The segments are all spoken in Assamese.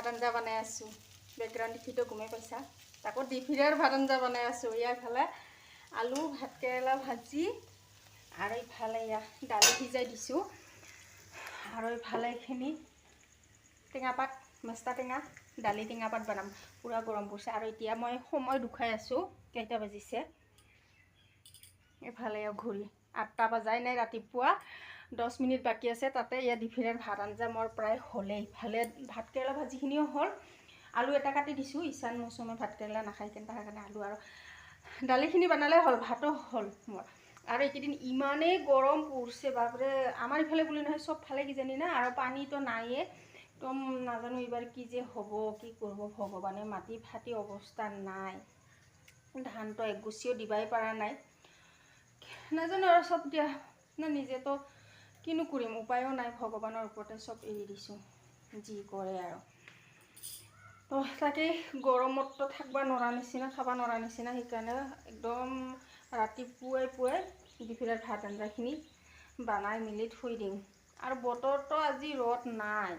ভাত আঞ্জা বনাই আছোঁ। বেকগ্ৰাউণ্ড দেখিতো গমেই পাইছা। তাকো ডিফিৰাৰ ভাত আঞ্জা বনাই আছোঁ। ইয়াৰ ইফালে আলু ভাতকেৰেলা ভাজি আৰু ইফালে ইয়া দালি সিজাই দিছোঁ। আৰু ইফালে এইখিনি টেঙা পাত মেষ্টা টেঙা দালি টেঙা পাত বনাম। পূৰা গৰম পৰিছে। আৰু এতিয়া মই সময় দুখাই আছোঁ। কেইটা বাজিছে? এইফালে ঘূৰি আঠটা বজাই নাই ৰাতিপুৱা। দহ মিনিট বাকী আছে তাতে ইয়াত ডিফিৰাৰ ভাত আঞ্জা মোৰ প্ৰায় হ'লেই। ইফালে ভাতকেৰেলা ভাজিখিনিও হ'ল। আলু এটা কাটি দিছোঁ ইছান মৌচুমে ভাতকেৰেলা নাখায় কিন্তু তাৰ কাৰণে আলু আৰু দালিখিনি বনালে হ'ল ভাতো হ'ল মোৰ। আৰু এইকেইদিন ইমানেই গৰম পৰিছে বাপৰে আমাৰ ইফালে বুলি নহয় চব ফালে কিজানি না আৰু পানীতো নাইয়ে। একদম নাজানো এইবাৰ কি যে হ'ব কি কৰিব ভগৱানে মাটি ফাটি অৱস্থা নাই। ধানটো একগুচিও দিবাই পৰা নাই। নাজানো আৰু চব দিয়া না নিজেতো কিনো কৰিম? উপায়ো নাই ভগৱানৰ ওপৰতে চব এৰি দিছোঁ যি কৰে আৰু। তো তাকেই গৰমততো থাকিব নোৱাৰা নিচিনা খাব নোৱাৰা নিচিনা সেইকাৰণে একদম ৰাতিপুৱাই পুৱাই দুপৰীয়াৰ ভাত আঞ্জাখিনি বনাই মেলি থৈ দিওঁ। আৰু বতৰটো আজি ৰ'দ নাই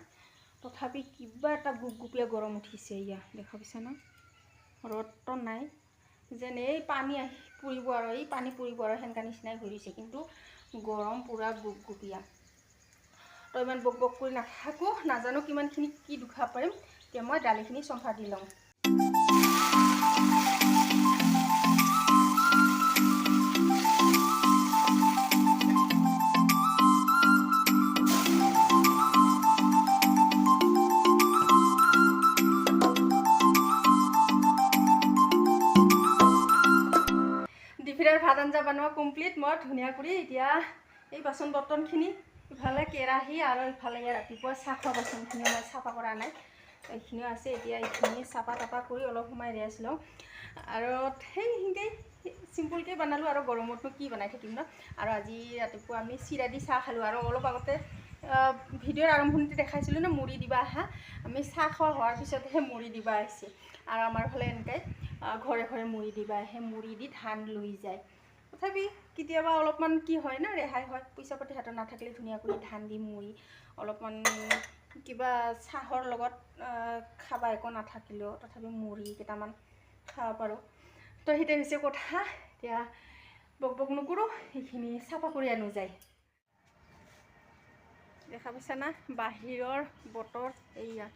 তথাপি কিবা এটা গুপগুপীয়া গৰম উঠিছে ইয়া দেখা পাইছা ন? ৰ'দটো নাই। যেন এই পানী আহি পৰিব আৰু এই পানী পৰিব আৰু সেনেকুৱা নিচিনাই ঘূৰিছে কিন্তু গৰম পূৰা গুপগুপীয়া তো ইমান বক বক কৰি নাথাকোঁ নাজানো কিমানখিনি কি দুখাব পাৰিম। এতিয়া মই দালিখিনি চম্ভা দি লওঁ ভাত আঞ্জা বনোৱা কমপ্লিট মই ধুনীয়া কৰি এতিয়া এই বাচন বৰ্তনখিনি ইফালে কেৰাহী আৰু ইফালে ইয়াৰ ৰাতিপুৱা চাহ খোৱা বাচনখিনি মই চাফা কৰা নাই। এইখিনিও আছে এতিয়া এইখিনি চাফা তাফা কৰি অলপ সময় ৰেষ্ট লওঁ। আৰু সেই সেনেকৈ চিম্পুলকৈ বনালোঁ আৰু গৰমতনো কি বনাই থাকিম ন? আৰু আজি ৰাতিপুৱা আমি চিৰা দি চাহ খালোঁ আৰু অলপ আগতে ভিডিঅ'ৰ আৰম্ভণিতে দেখাইছিলোঁ ন মুড়ি দিবা আহা আমি চাহ খোৱা হোৱাৰ পিছতহে মুড়ি দিবা আহিছে। আৰু আমাৰ ফালে এনেকৈ ঘৰে ঘৰে মুড়ি দিবা আহে মুড়ি দি ধান লৈ যায়। তথাপি কেতিয়াবা অলপমান কি হয় না ৰেহাই হয় পইচা পাতি হাতত নাথাকিলে ধুনীয়া কৰি ধান দি মুড়ি অলপমান কিবা চাহৰ লগত খাবা একো নাথাকিলেও তথাপি মুড়ি কেইটামান খাব পাৰোঁ। তো সেইটোৱে হৈছে কথা এতিয়া বক বক নকৰোঁ সেইখিনি চাফা কৰি আনো যায়। দেখা পাইছা না বাহিৰৰ বতৰ এইয়া।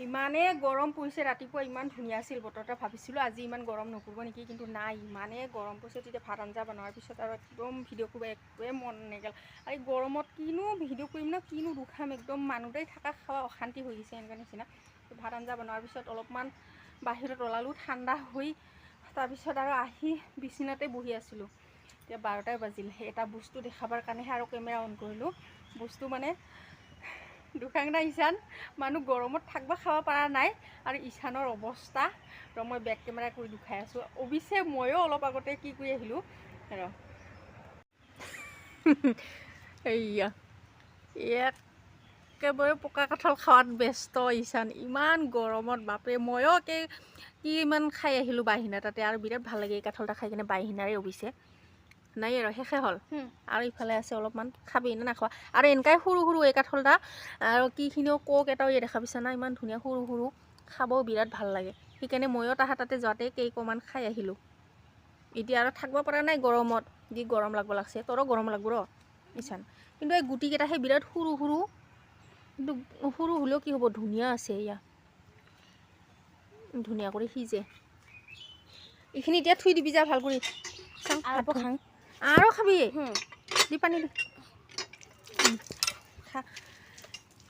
ইমানেই গৰম পৰিছে ৰাতিপুৱা ইমান ধুনীয়া আছিল বতৰটা ভাবিছিলোঁ আজি ইমান গৰম নপৰিব নেকি কিন্তু নাই ইমানেই গৰম পৰিছে তেতিয়া ভাত আঞ্জা বনোৱাৰ পিছত আৰু একদম ভিডিঅ' কৰিব একোৱে মন নগ'ল। আৰু গৰমত কিনো ভিডিঅ' কৰিম ন কিনো দুখাম একদম মানুহতেই থকা খোৱা অশান্তি হৈ গৈছে এনেকুৱা নিচিনা। ভাত আঞ্জা বনোৱাৰ পিছত অলপমান বাহিৰত ওলালোঁ ঠাণ্ডা হৈ তাৰপিছত আৰু আহি বিচনাতে বহি আছিলোঁ। এতিয়া বাৰটাই বাজিল এটা বস্তু দেখাবৰ কাৰণেহে আৰু কেমেৰা অন কৰিলোঁ। বস্তু মানে দুখাংনা ইছান মানুহ গৰমত থাকিব খাব পৰা নাই। আৰু ইছানৰ অৱস্থা ৰ মই বেক কেমেৰা কৰি দুখাই আছোঁ। অৱশ্যে ময়ো অলপ আগতে কি কৰি আহিলোঁ ৰ এইয়া একেবাৰে পকা কঁঠাল খোৱাত ব্যস্ত ইছান ইমান গৰমত বাপৰে ময়ো একে কি ইমান খাই আহিলোঁ বাহিনা তাতে। আৰু বিৰাট ভাল লাগে এই কাঠল এটা খাই কিনে বাহিনাৰে অৱশ্যে নাই আৰু শেষে হ'ল। আৰু ইফালে আছে অলপমান খাবি নে নাখোৱা? আৰু এনেকাই সৰু সৰু এই কাঠলটা আৰু কিখিনিও কক এটাও ইয়ে দেখা পাইছা না? ইমান ধুনীয়া সৰু সৰু খাবও বিৰাট ভাল লাগে। সেইকাৰণে ময়ো তাহাৰ তাতে যোৱাতে কেইকমান খাই আহিলোঁ। এতিয়া আৰু থাকিব পৰা নাই গৰমত যি গৰম লাগব লাগছে। তোৰো গৰম লাগব ৰ ইছান। কিন্তু এই গুটিকেইটাহে বিৰাট সৰু সৰু কিন্তু সৰু হ'লেও কি হ'ব ধুনীয়া আছে এয়া। ধুনীয়া কৰি সিজে। এইখিনি এতিয়া থৈ দিবি যা ভাল কৰি। চাওঁ আৰু আৰু খাবি। দি পানী দি।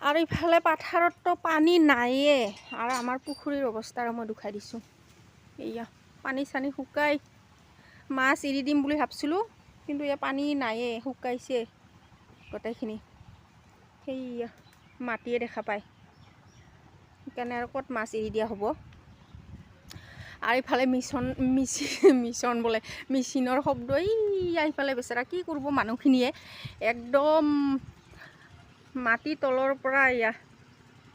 আৰু ইফালে পাথাৰততো পানী নায়ে আৰু আমাৰ পুখুৰীৰ অৱস্থা আৰু মই দুখাই দিছোঁ। এয়া পানী চানী শুকাই। মাছ এৰি দিম বুলি ভাবছিলোঁ কিন্তু ইয়াত পানী নায়ে শুকাইছে গোটেইখিনি। সেইয়া মাটিয়ে দেখা পায়। সেইকাৰণে আৰু ক'ত মাছ এৰি দিয়া হ'ব? আৰু ইফালে মিছন মিচি মিছন বোলে শব্দ এইয়া ইফালে বেচেৰা কি কৰিব মানুহখিনিয়ে? একদম মাটি তলৰ পৰা এয়া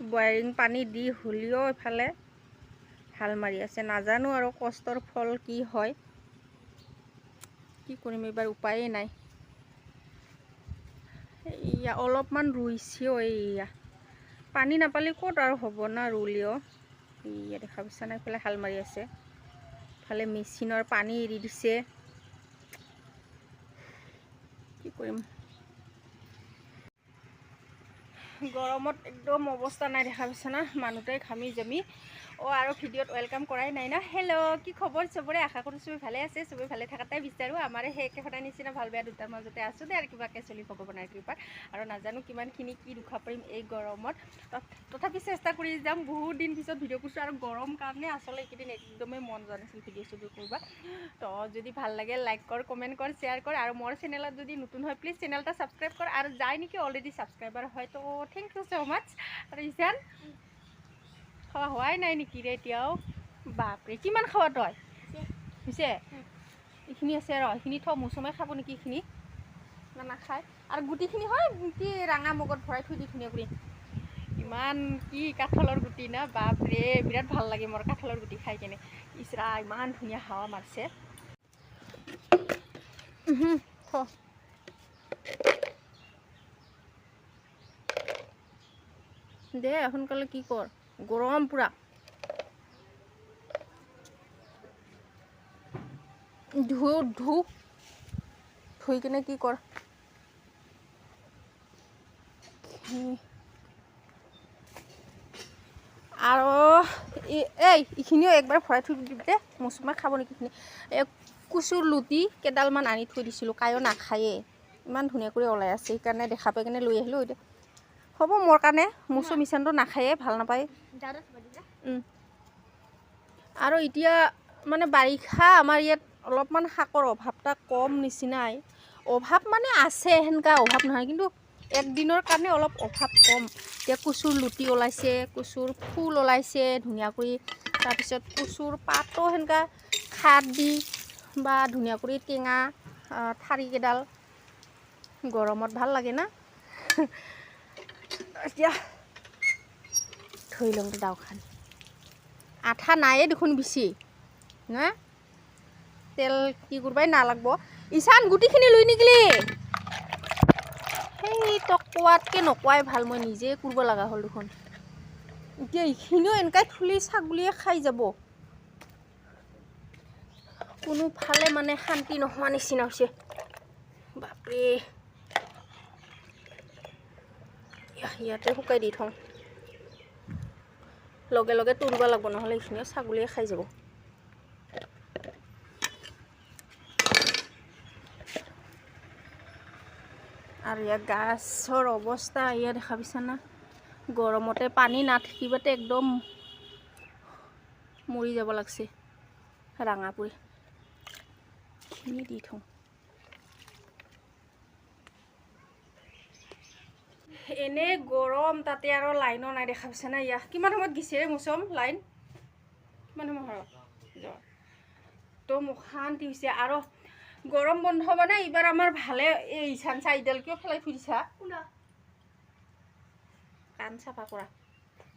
বয়াৰিং পানী দি হ'লেও ইফালে হাল মাৰি আছে। নাজানো আৰু কষ্টৰ ফল কি হয়। কি কৰিম এইবাৰ উপায়েই নাই। এইয়া অলপমান ৰুইছেও এইয়া। পানী নাপালে ক'ত আৰু হ'ব না ৰুলেও? ইয়া দেখা পাইছা না এইফালে হাল মাৰি আছে। ইফালে মেচিনৰ পানী এৰি দিছে। কি কৰিম? গৰমত একদম অৱস্থা নাই দেখা পাইছা না? মানুহটোৱে ঘামি জামি অঁ আৰু ভিডিঅ'ত ৱেলকাম কৰাই নাই না? হেল্ল' কি খবৰ চবৰে? আশা কৰোঁ চবেই ভালে আছে চবেই ভালে থকাটাই বিচাৰোঁ। আমাৰ সেই একে সদায় নিচিনা ভাল বেয়া দুটাৰ মাজতে আছোঁ দে আৰু কিবাকৈ চলি ভগৱানৰ কৃপাত। আৰু নাজানো কিমানখিনি কি দুখা পাৰিম এই গৰমত। তথ- তথাপি চেষ্টা কৰি যাম বহুত দিন পিছত ভিডিঅ' কৰিছোঁ আৰু গৰম কাৰণে আচলতে এইকেইদিন একদমেই মন যোৱা নাছিল ভিডিঅ' চিডিঅ' কৰিব তো যদি ভাল লাগে লাইক কৰ কমেণ্ট কৰ শ্বেয়াৰ কৰ আৰু মোৰ চেনেলত যদি নতুন হয় প্লিজ চেনেলটা ছাবস্ক্ৰাইব কৰ। আৰু যায় নেকি অলৰেডি ছাবস্ক্ৰাইবাৰ হয় তো থেংক ইউ ছ' মাছ আৰু ইছান খোৱা হোৱাই নাই নেকি ৰে এতিয়াও? বাপৰে কিমান খাৱা তই? হৈছে এইখিনি আছে ৰ এইখিনি থ মৌচুমে খাব নেকি এইখিনি? নাখায়। আৰু গুটিখিনি হয় কি ৰাঙা মগত ভৰাই থৈ দি ধুনীয়া কৰি। ইমান কি কাঠলৰ গুটি না বাপৰে বিৰাট ভাল লাগে মোৰ কাঠলৰ গুটি খাই কেনে। ইচৰা ইমান ধুনীয়া হাৱা মাৰছে। থ। দে সোনকালে কি কৰ? গৰম পূৰা। ধু ধু ধুই কিনে কি কৰ? আৰু এই এইখিনিও একবাৰ ভৰাই থৈ দিবি দে। মৌচুমে খাব নেকি এইখিনি? এই কুচুৰ লুটি কেইডালমান আনি থৈ দিছিলোঁ। কায়ো নাখায়ে ইমান ধুনীয়া কৰি ওলাই আছে। সেইকাৰণে দেখা পাই কিনে লৈ আহিলোঁ। এতিয়া হ'ব মোৰ কাৰণে। মৌচুম মিচানটো নাখায়ে ভাল নাপায়। আৰু এতিয়া মানে বাৰিষা আমাৰ ইয়াত অলপমান শাকৰ অভাৱটা কম নিচিনাই। অভাৱ মানে আছে সেনেকুৱা অভাৱ নহয় কিন্তু একদিনৰ কাৰণে অলপ অভাৱ কম। এতিয়া কচুৰ লুটি ওলাইছে কচুৰ ফুল ওলাইছে ধুনীয়া কৰি তাৰপিছত কচুৰ পাতো সেনেকুৱা খাৰ দি বা ধুনীয়া কৰি টেঙা ঠাৰিকেইডাল। গৰমত ভাল লাগে না। এতিয়া। ধুই লওঁ দাওখান। আঠা নায়ে দেখোন বেছি না? তেল কি কৰিবাই নালাগব। ইছান গুটিখিনি লৈ নিগলি। সেই তক কোৱাতকৈ নকোৱাই ভাল মই নিজে কৰিব লগা হ'ল দেখোন। এতিয়া এইখিনিও এনেকৈ থুলি ছাগলীয়ে খাই যাব। কোনোফালে মানে শান্তি নোহোৱা নিচিনা হৈছে। বাপৰে ইয়া- ইয়াতে শুকাই দি থওঁ। লগে লগে তুলিব লাগিব নহ'লে এইখিনিও ছাগলীয়ে খাই যাব। আৰু ইয়াত গাছৰ অৱস্থা ইয়াত দেখা পাইছা না? গৰমতে পানী নাথাকিবাতে একদম মৰি যাব লাগছে। ৰাঙা পৰি খিনি দি থওঁ। এনেই গৰম তাতে আৰু লাইনো নাই দেখা পাইছা না ইয়াত কিমান সময়ত গেছে ৰে মৌচম লাইন? কিমান সময় হ'ল? যোৱা তো মোক শান্তি হৈছে। আৰু গৰম বন্ধ মানে এইবাৰ আমাৰ ভালে এই ইছান চাৰিডাল কিয় পেলাই থৈ দিছা কাণ চাফা কৰা।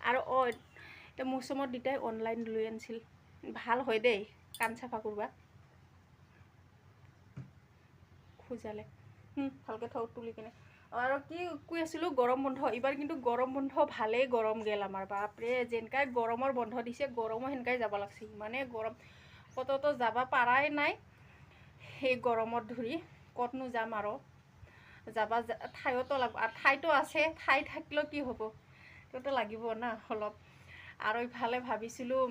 আৰু অঁ এতিয়া মৌচুমত দুটাই অনলাইন লৈ আনিছিল। ভাল হয় দেই কাণ চাফা কৰবা। খোজালে। ভালকৈ থওঁ তুলি কিনে। আৰু কি কৈ আছিলোঁ গৰম বন্ধ এইবাৰ কিন্তু গৰম বন্ধ ভালেই গৰম গেল আমাৰ বাপৰে যেনেকাই গৰমৰ বন্ধ দিছে গৰমো সেনেকাই যাব লাগছে ইমানেই গৰম ক'ততো যাব পাৰাই নাই সেই গৰমত ধৰি ক'তনো যাম আৰু যাবা ঠাইতো লাগিব আৰু ঠাইতো আছে ঠাই থাকিলেও কি হ'ব তেওঁতো লাগিব না অলপ আৰু ইফালে ভাবিছিলোঁ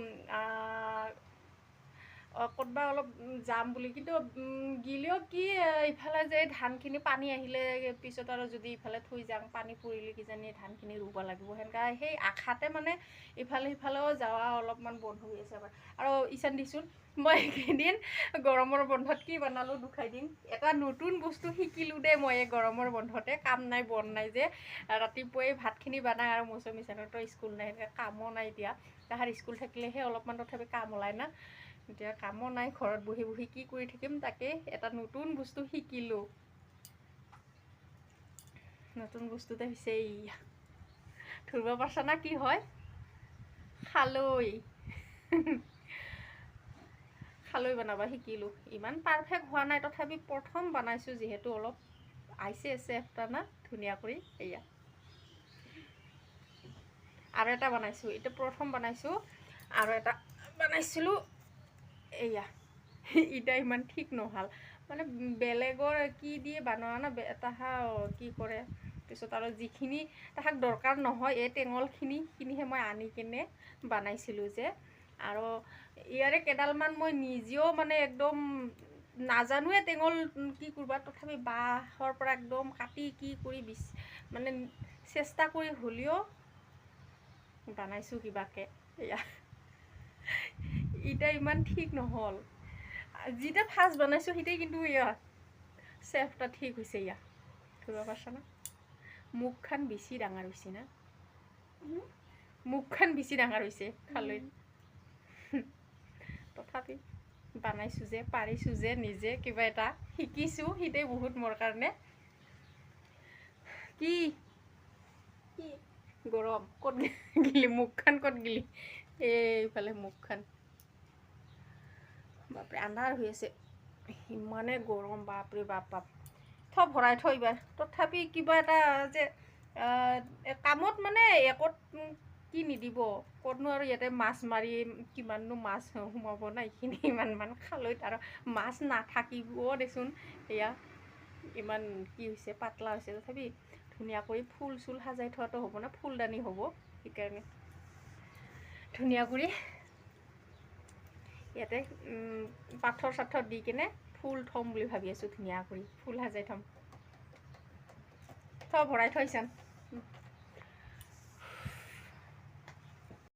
ক'তবা অলপ যাম বুলি। কিন্তু গিলেও কি ইফালে যে ধানখিনি পানী আহিলে পিছত আৰু যদি ইফালে থৈ যাওঁ পানী পৰিলে কিজানি ধানখিনি ৰুব লাগিব। সেনেকা সেই আশাতে মানে ইফালে সিফালেও যোৱা অলপমান বন্ধ হৈ আছে আৰু ইচান দিছোন মই এইকেইদিন গৰমৰ বন্ধত কি বনালোঁ দুখাই দিম। এটা নতুন বস্তু শিকিলোঁ দেই মই এই গৰমৰ বন্ধতে। কাম নাই বন নাই যে। ৰাতিপুৱাই ভাতখিনি বনাই আৰু মৌচুমী চেনতো স্কুল নাই সেনেকৈ কামো নাই এতিয়া তাহাৰ স্কুল থাকিলেহে অলপমান তথাপি কাম ওলায় না। এতিয়া কামো নাই ঘৰত বহি বহি কি কৰি থাকিম তাকে এটা নতুন বস্তু শিকিলোঁ। নতুন বস্তুতে হৈছে ধৰিব পাৰছা না কি হয়? খালৈ। খালৈ বনাব শিকিলোঁ। ইমান পাৰফেক্ট হোৱা নাই তথাপি প্ৰথম বনাইছোঁ যিহেতু অলপ আইছে আছে এটা না ধুনীয়া কৰি এয়া আৰু এটা বনাইছোঁ এইটো প্ৰথম বনাইছোঁ। আৰু এটা বনাইছিলোঁ এয়া ইটা ইমান ঠিক নহ'ল। মানে বেলেগৰ কি দিয়ে বনোৱা না তাহা কি কৰে? পিছত আৰু যিখিনি তাহাক দৰকাৰ নহয় এই টেঙলখিনি খিনিহে মই আনি কিনে বনাইছিলোঁ যে। আৰু ইয়াৰে কেইডালমান মই নিজেও মানে একদম নাজানোৱে টেঙল কি কৰিবা তথাপি বাঁহৰ পৰা একদম কাটি কি কৰি বিচ মানে চেষ্টা কৰি হ'লেও বনাইছোঁ কিবাকে। এয়া। ইটা ইমান ঠিক নহ'ল। যিটা ফাৰ্ষ্ট বনাইছোঁ সেইটাই কিন্তু ইয়া চেফটা ঠিক হৈছে ইয়া। ধৰিব পাৰছা না? মুখখন বেছি ডাঙৰ হৈছে না? মুখখন বেছি ডাঙৰ হৈছে খালৈ। তথাপি বনাইছোঁ যে পাৰিছোঁ যে নিজে কিবা এটা শিকিছোঁ সেইটোৱে বহুত মোৰ কাৰণে। কি? গৰম ক'ত গিলি? মুখখন ক'ত গিলি? এইফালে মুখখন। বাপৰে আন্ধাৰ হৈ আছে। ইমানে গৰম বাপৰে বাপ বাপ। থ ভৰাই থৈ এইবাৰ। তথাপি কিবা এটা যে কামত মানে একত কি নিদিব। ক'তনো আৰু ইয়াতে মাছ মাৰি কিমাননো মাছ সোমাব না এইখিনি ইমান মান খালৈত আৰু মাছ নাথাকিবও দেচোন। এয়া ইমান কি হৈছে পাতলা হৈছে তথাপি ধুনীয়া কৰি ফুল চুল সাজাই থোৱাটো হ'ব না ফুলদানি হ'ব সেইকাৰণে। ধুনীয়া কৰি ইয়াতে পাথৰ চাথৰ দি কিনে ফুল থ'ম বুলি ভাবি আছোঁ ধুনীয়া কৰি ফুল সাজাই থ'ম। থ ভৰাই থৈছান।